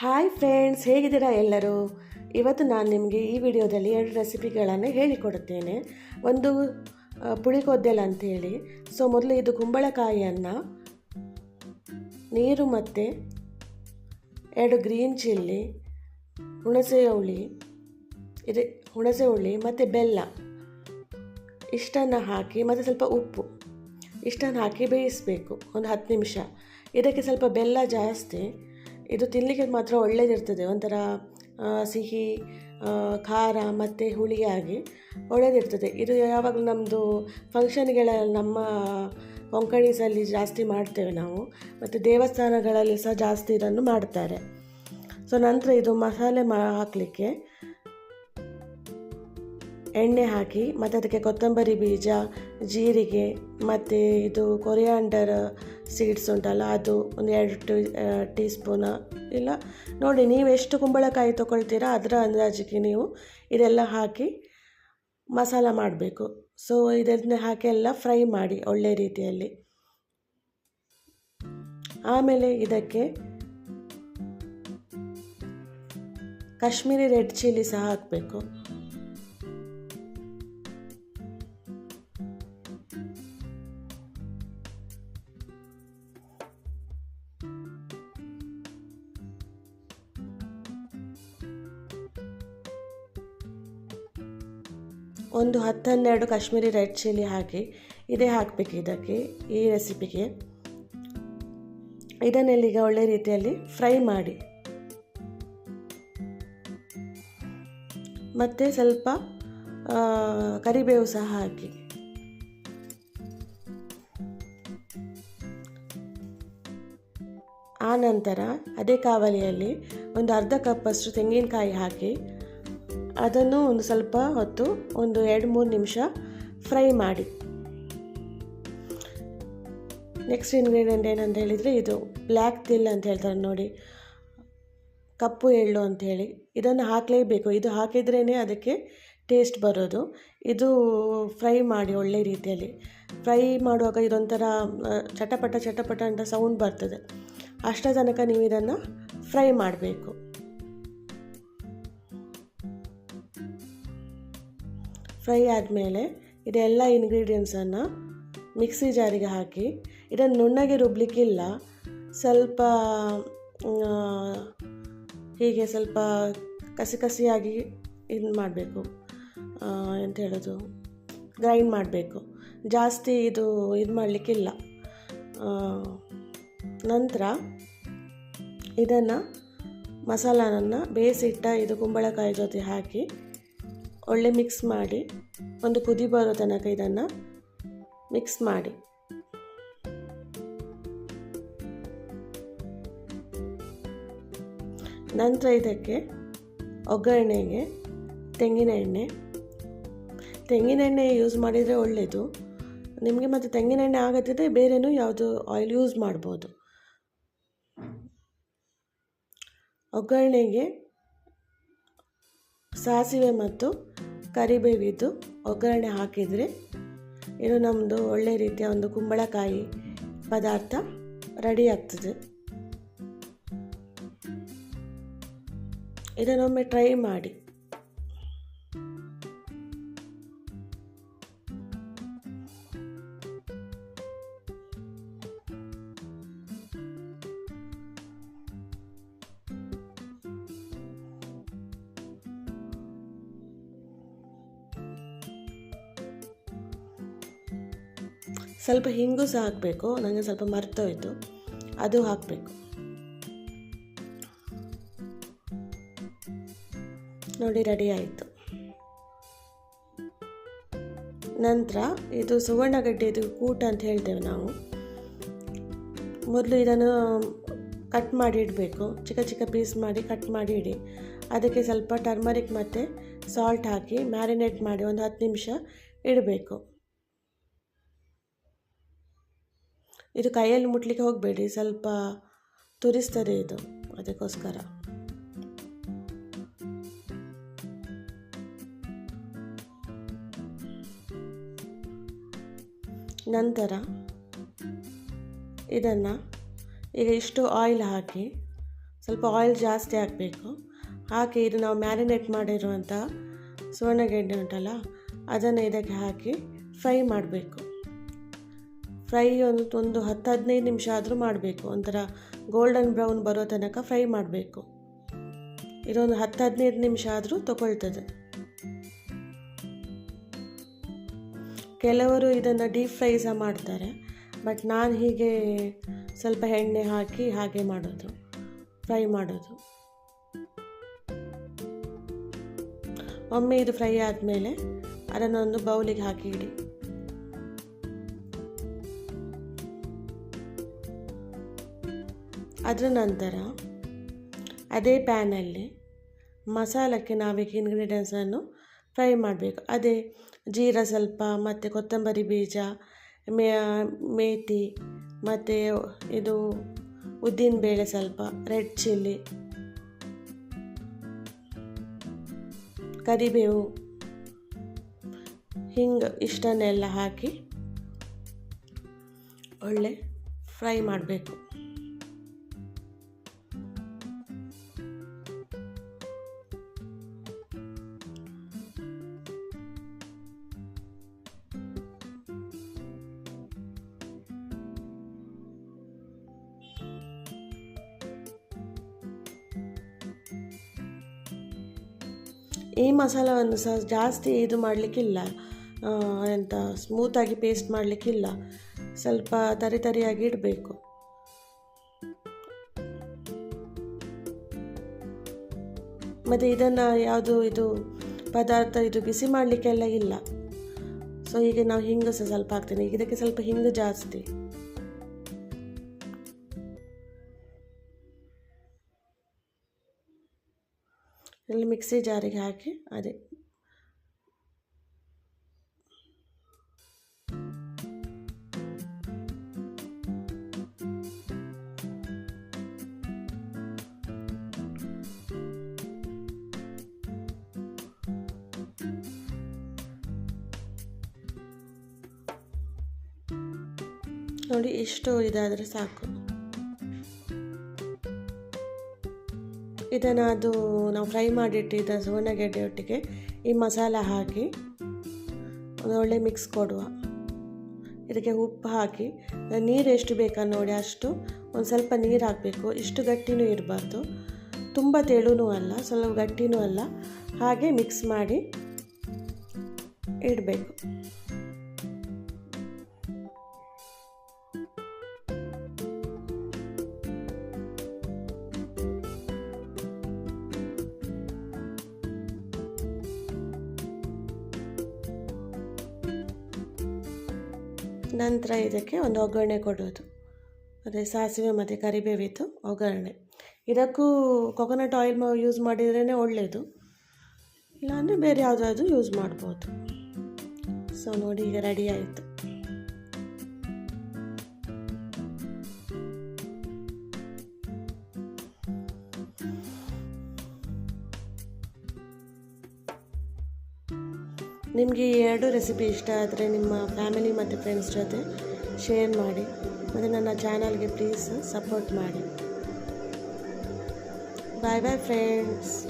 Hi friends ಹೇಗಿದ್ದೀರಾ ಎಲ್ಲರೂ? ಇವತ್ತು ನಾನು ನಿಮಗೆ ಈ ವಿಡಿಯೋದಲ್ಲಿ ಎರಡು ರೆಸಿಪಿಗಳನ್ನು ಹೇಳಿಕೊಡುತ್ತೇನೆ. ಒಂದು ಪುಳಿಗೊದ್ದೆಲ್ಲ ಅಂಥೇಳಿ ಸೊ ಮೊದಲು ಇದು ಕುಂಬಳಕಾಯಿಯನ್ನು ನೀರು ಮತ್ತು ಎರಡು ಗ್ರೀನ್ ಚಿಲ್ಲಿ, ಹುಣಸೆ ಹುಳಿ, ಇದೆ, ಹುಣಸೆ ಹುಳಿ ಮತ್ತು ಬೆಲ್ಲ, ಇಷ್ಟನ್ನು ಹಾಕಿ ಮತ್ತು ಸ್ವಲ್ಪ ಉಪ್ಪು, ಇಷ್ಟನ್ನು ಹಾಕಿ ಬೇಯಿಸಬೇಕು. ಒಂದು ಹತ್ತು ನಿಮಿಷ. ಇದಕ್ಕೆ ಸ್ವಲ್ಪ ಬೆಲ್ಲ ಜಾಸ್ತಿ. ಇದು ತಿನ್ನಲಿಕ್ಕೆ ಮಾತ್ರ ಒಳ್ಳೆಯದಿರ್ತದೆ ಒಂಥರ ಸಿಹಿ ಖಾರ ಮತ್ತು ಹುಳಿಯಾಗಿ ಒಳ್ಳೆಯದಿರ್ತದೆ ಇದು ಯಾವಾಗಲೂ ನಮ್ಮದು ಫಂಕ್ಷನ್ಗಳ ನಮ್ಮ ಕೊಂಕಣಿಸಲ್ಲಿ ಜಾಸ್ತಿ ಮಾಡ್ತೇವೆ ನಾವು. ಮತ್ತು ದೇವಸ್ಥಾನಗಳಲ್ಲಿ ಸಹ ಜಾಸ್ತಿ ಇದನ್ನು ಮಾಡ್ತಾರೆ. ಸೊ ನಂತರ ಇದು ಮಸಾಲೆ ಮಾ, ಹಾಕಲಿಕ್ಕೆ ಎಣ್ಣೆ ಹಾಕಿ ಮತ್ತು ಅದಕ್ಕೆ ಕೊತ್ತಂಬರಿ ಬೀಜ, ಜೀರಿಗೆ ಮತ್ತು ಇದು ಕೊರಿಯಾಂಡರ್ ಸೀಡ್ಸ್ ಉಂಟಲ್ಲ, ಅದು ಒಂದು ಎರಡು ಟೀ ಟೀ ಸ್ಪೂನ ಇಲ್ಲ. ನೋಡಿ, ನೀವು ಎಷ್ಟು ಕುಂಬಳಕಾಯಿ ತೊಗೊಳ್ತೀರಾ ಅದರ ಅಂದಾಜಿಗೆ ನೀವು ಇದೆಲ್ಲ ಹಾಕಿ ಮಸಾಲ ಮಾಡಬೇಕು. ಸೊ ಇದನ್ನ ಹಾಕಿ ಎಲ್ಲ ಫ್ರೈ ಮಾಡಿ ಒಳ್ಳೆ ರೀತಿಯಲ್ಲಿ. ಆಮೇಲೆ ಇದಕ್ಕೆ ಕಾಶ್ಮೀರಿ ರೆಡ್ ಚಿಲ್ಲಿ ಸಹ ಹಾಕಬೇಕು. ಒಂದು ಹತ್ತು ಹನ್ನೆರಡು ಕಾಶ್ಮೀರಿ ರೆಡ್ ಚಿಲ್ಲಿ ಹಾಕಿ ಇದೇ ಹಾಕಬೇಕು ಇದಕ್ಕೆ, ಈ ರೆಸಿಪಿಗೆ. ಇದನ್ನೆಲ್ಲೀಗ ಒಳ್ಳೆ ರೀತಿಯಲ್ಲಿ ಫ್ರೈ ಮಾಡಿ. ಮತ್ತು ಸ್ವಲ್ಪ ಕರಿಬೇವು ಸಹ ಹಾಕಿ. ಆನಂತರ ನಂತರ ಅದೇ ಕಾವಲಿಯಲ್ಲಿ ಒಂದು ಅರ್ಧ ಕಪ್ಪಷ್ಟು ತೆಂಗಿನಕಾಯಿ ಹಾಕಿ ಅದನ್ನು ಒಂದು ಸ್ವಲ್ಪ ಹೊತ್ತು ಒಂದು ಎರಡು ಮೂರು ನಿಮಿಷ ಫ್ರೈ ಮಾಡಿ. ನೆಕ್ಸ್ಟ್ ಇಂಗ್ರೀಡಿಯೆಂಟ್ ಏನಂತ ಹೇಳಿದರೆ ಇದು ಬ್ಲ್ಯಾಕ್ ತಿಲ್ ಅಂತ ಹೇಳ್ತಾರೆ ನೋಡಿ. ಕಪ್ಪು ಎಳ್ಳು ಅಂಥೇಳಿ ಇದನ್ನು ಹಾಕಲೇಬೇಕು. ಇದು ಹಾಕಿದ್ರೇ ಅದಕ್ಕೆ ಟೇಸ್ಟ್ ಬರೋದು. ಇದು ಫ್ರೈ ಮಾಡಿ ಒಳ್ಳೆ ರೀತಿಯಲ್ಲಿ. ಫ್ರೈ ಮಾಡುವಾಗ ಇದೊಂಥರ ಚಟಪಟ ಚಟಪಟ ಅಂತ ಸೌಂಡ್ ಬರ್ತದೆ. ಅಷ್ಟರ ತನಕ ನೀವು ಇದನ್ನು ಫ್ರೈ ಮಾಡಬೇಕು. ಫ್ರೈ ಆದಮೇಲೆ ಇದೆಲ್ಲ ಇಂಗ್ರೀಡಿಯೆಂಟ್ಸನ್ನು ಮಿಕ್ಸಿ ಜಾರಿಗೆ ಹಾಕಿ, ಇದನ್ನು ನುಣ್ಣಗೆ ರುಬ್ಲಿಕ್ಕಿಲ್ಲ, ಸ್ವಲ್ಪ ಹೀಗೆ ಸ್ವಲ್ಪ ಕಸಿ ಕಸಿಯಾಗಿ ಇದು ಮಾಡಬೇಕು. ಎಂತ ಹೇಳೋದು ಗ್ರೈಂಡ್ ಮಾಡಬೇಕು. ಜಾಸ್ತಿ ಇದು ಇದು ಮಾಡಲಿಕ್ಕಿಲ್ಲ. ನಂತರ ಇದನ್ನು ಮಸಾಲನನ್ನು ಬೇಯಿಸಿಟ್ಟ ಇದು ಕುಂಬಳಕಾಯಿ ಜೊತೆ ಹಾಕಿ ಒಳ್ಳೆ ಮಿಕ್ಸ್ ಮಾಡಿ, ಒಂದು ಕುದಿ ಬರೋ ತನಕ ಇದನ್ನು ಮಿಕ್ಸ್ ಮಾಡಿ. ನಂತರ ಇದಕ್ಕೆ ಒಗ್ಗರಣೆಗೆ ತೆಂಗಿನ ಎಣ್ಣೆ. ತೆಂಗಿನ ಎಣ್ಣೆ ಯೂಸ್ ಮಾಡಿದರೆ ಒಳ್ಳೆಯದು ನಿಮಗೆ ಮತ್ತು ತೆಂಗಿನ ಎಣ್ಣೆ ಆಗದಿದ್ದರೆ ಬೇರೆನೂ ಯಾವುದು ಆಯಿಲ್ ಯೂಸ್ ಮಾಡ್ಬೋದು. ಒಗ್ಗರಣೆಗೆ ಸಾಸಿವೆ ಮತ್ತು ಕರಿಬೇವಿದ್ದು ಒಗ್ಗರಣೆ ಹಾಕಿದರೆ ಇದು ನಮ್ಮದು ಒಳ್ಳೆ ರೀತಿಯ ಒಂದು ಕುಂಬಳಕಾಯಿ ಪದಾರ್ಥ ರೆಡಿ ಆಗ್ತದೆ. ಇದನ್ನೊಮ್ಮೆ ಟ್ರೈ ಮಾಡಿ. ಸ್ವಲ್ಪ ಹಿಂಗು ಸಹ ಹಾಕಬೇಕು. ನನಗೆ ಸ್ವಲ್ಪ ಮರ್ತೋಯ್ತು ಅದು ಹಾಕಬೇಕು. ನೋಡಿ ರೆಡಿ ಆಯಿತು. ನಂತರ ಇದು ಸುವರ್ಣಗಡ್ಡೆದು ಕೂಟ ಅಂತ ಹೇಳ್ತೇವೆ ನಾವು. ಮೊದಲು ಇದನ್ನು ಕಟ್ ಮಾಡಿ ಇಡಬೇಕು. ಚಿಕ್ಕ ಚಿಕ್ಕ ಪೀಸ್ ಮಾಡಿ ಕಟ್ ಮಾಡಿ ಇಡಿ. ಅದಕ್ಕೆ ಸ್ವಲ್ಪ ಟರ್ಮರಿಕ್ ಮತ್ತು ಸಾಲ್ಟ್ ಹಾಕಿ ಮ್ಯಾರಿನೇಟ್ ಮಾಡಿ ಒಂದು ಹತ್ತು ನಿಮಿಷ ಇಡಬೇಕು. ಇದು ಕೈಯಲ್ಲಿ ಮುಟ್ಲಿಕ್ಕೆ ಹೋಗಬೇಡಿ, ಸ್ವಲ್ಪ ತುರಿಸ್ತದೆ ಇದು, ಅದಕ್ಕೋಸ್ಕರ. ನಂತರ ಇದನ್ನು ಈಗ ಇಷ್ಟು ಆಯಿಲ್ ಹಾಕಿ, ಸ್ವಲ್ಪ ಆಯಿಲ್ ಜಾಸ್ತಿ ಹಾಕಬೇಕು. ಹಾಕಿ ಇದು ನಾವು ಮ್ಯಾರಿನೇಟ್ ಮಾಡಿರುವಂಥ ಸುವರ್ಣಗೆಡ್ಡೆ ಉಂಟಲ್ಲ, ಅದನ್ನು ಇದಕ್ಕೆ ಹಾಕಿ ಫ್ರೈ ಮಾಡಬೇಕು. ಫ್ರೈ ಒಂದು ಒಂದು ಹತ್ತು ಹದಿನೈದು ನಿಮಿಷ ಆದರೂ ಮಾಡಬೇಕು. ಒಂಥರ ಗೋಲ್ಡನ್ ಬ್ರೌನ್ ಬರೋ ತನಕ ಫ್ರೈ ಮಾಡಬೇಕು. ಇದೊಂದು ಹತ್ತು ಹದಿನೈದು ನಿಮಿಷ ಆದರೂ ತಗೊಳ್ತದೆ. ಕೆಲವರು ಇದನ್ನು ಡೀಪ್ ಫ್ರೈ ಸಹ ಮಾಡ್ತಾರೆ. ಬಟ್ ನಾನು ಹೀಗೆ ಸ್ವಲ್ಪ ಎಣ್ಣೆ ಹಾಕಿ ಹಾಗೆ ಮಾಡೋದು. ಫ್ರೈ ಮಾಡೋದು. ಒಮ್ಮೆ ಇದು ಫ್ರೈ ಆದಮೇಲೆ ಅದನ್ನೊಂದು ಬೌಲಿಗೆ ಹಾಕಿ ಇಡಿ ಅದರ ನಂತರ ಅದೇ ಪ್ಯಾನಲ್ಲಿ ಮಸಾಲಕ್ಕೆ ನಾವೀಗ ಇಂಗ್ರೀಡಿಯೆಂಟ್ಸನ್ನು ಫ್ರೈ ಮಾಡಬೇಕು. ಅದೇ ಜೀರ ಸ್ವಲ್ಪ, ಮತ್ತು ಕೊತ್ತಂಬರಿ ಬೀಜ, ಮೇ ಮೇಥಿ ಮತ್ತು ಇದು ಉದ್ದಿನಬೇಳೆ ಸ್ವಲ್ಪ, ರೆಡ್ ಚಿಲ್ಲಿ, ಕರಿಬೇವು, ಹಿಂಗೆ ಇಷ್ಟನ್ನೆಲ್ಲ ಹಾಕಿ ಒಳ್ಳೆ ಫ್ರೈ ಮಾಡಬೇಕು. ಈ ಮಸಾಲವನ್ನು ಸಹ ಜಾಸ್ತಿ ಇದು ಮಾಡಲಿಕ್ಕಿಲ್ಲ ಎಂತ ಸ್ಮೂತಾಗಿ ಪೇಸ್ಟ್ ಮಾಡಲಿಕ್ಕಿಲ್ಲ. ಸ್ವಲ್ಪ ತರಿ ತರಿಯಾಗಿ ಇಡಬೇಕು. ಮತ್ತು ಇದನ್ನು ಯಾವುದು ಇದು ಪದಾರ್ಥ ಇದು ಬಿಸಿ ಮಾಡಲಿಕ್ಕೆಲ್ಲ ಇಲ್ಲ. ಸೊ ಈಗ ನಾವು ಹಿಂಗು ಸಹ ಸ್ವಲ್ಪ ಹಾಕ್ತೀನಿ. ಇದಕ್ಕೆ ಸ್ವಲ್ಪ ಹಿಂಗು ಜಾಸ್ತಿ. ಇಲ್ಲಿ ಮಿಕ್ಸಿ ಜಾರಿಗೆ ಹಾಕಿ ಅದೇ. ನೋಡಿ ಇಷ್ಟು ಇದಾದರೆ ಸಾಕು. ಇದನ್ನು ಅದು ನಾವು ಫ್ರೈ ಮಾಡಿಟ್ಟಿದ್ದ ಸುವರ್ಣಗೆಡ್ಡೆ ಒಟ್ಟಿಗೆ ಈ ಮಸಾಲ ಹಾಕಿ ಒಂದು ಒಳ್ಳೆ ಮಿಕ್ಸ್ ಕೊಡುವ. ಇದಕ್ಕೆ ಉಪ್ಪು ಹಾಕಿ ನೀರು ಎಷ್ಟು ಬೇಕಾ ನೋಡಿ, ಅಷ್ಟು ಒಂದು ಸ್ವಲ್ಪ ನೀರು ಹಾಕಬೇಕು. ಇಷ್ಟು ಗಟ್ಟಿನೂ ಇರಬಾರ್ದು. ತುಂಬ ತೆಳುನೂ ಅಲ್ಲ, ಸ್ವಲ್ಪ ಗಟ್ಟಿನೂ ಅಲ್ಲ. ಹಾಗೆ ಮಿಕ್ಸ್ ಮಾಡಿ ಇಡಬೇಕು. ನಂತರ ಇದಕ್ಕೆ ಒಂದು ಒಗ್ಗರಣೆ ಕೊಡೋದು. ಅದೇ ಸಾಸಿವೆ ಮತ್ತು ಕರಿಬೇವಿತ್ತು ಒಗ್ಗರಣೆ. ಇದಕ್ಕೂ ಕೊಕೊನಟ್ ಆಯಿಲ್ ಯೂಸ್ ಮಾಡಿದ್ರೇ ಒಳ್ಳೆಯದು ಇಲ್ಲಾಂದರೆ ಬೇರೆ ಯಾವುದಾದ್ರು ಯೂಸ್ ಮಾಡ್ಬೋದು. ಸೊ ನೋಡಿ ಈಗ ರೆಡಿ ಆಯಿತು. ನಿಮಗೆ ಈ ಎರಡು ರೆಸಿಪಿ ಇಷ್ಟ ಆದರೆ ನಿಮ್ಮ ಫ್ಯಾಮಿಲಿ ಮತ್ತು ಫ್ರೆಂಡ್ಸ್ ಜೊತೆ ಶೇರ್ ಮಾಡಿ. ಮತ್ತು ನನ್ನ ಚಾನಲ್ಗೆ ಪ್ಲೀಸ್ ಸಪೋರ್ಟ್ ಮಾಡಿ. ಬಾಯ್ ಬಾಯ್ ಫ್ರೆಂಡ್ಸ್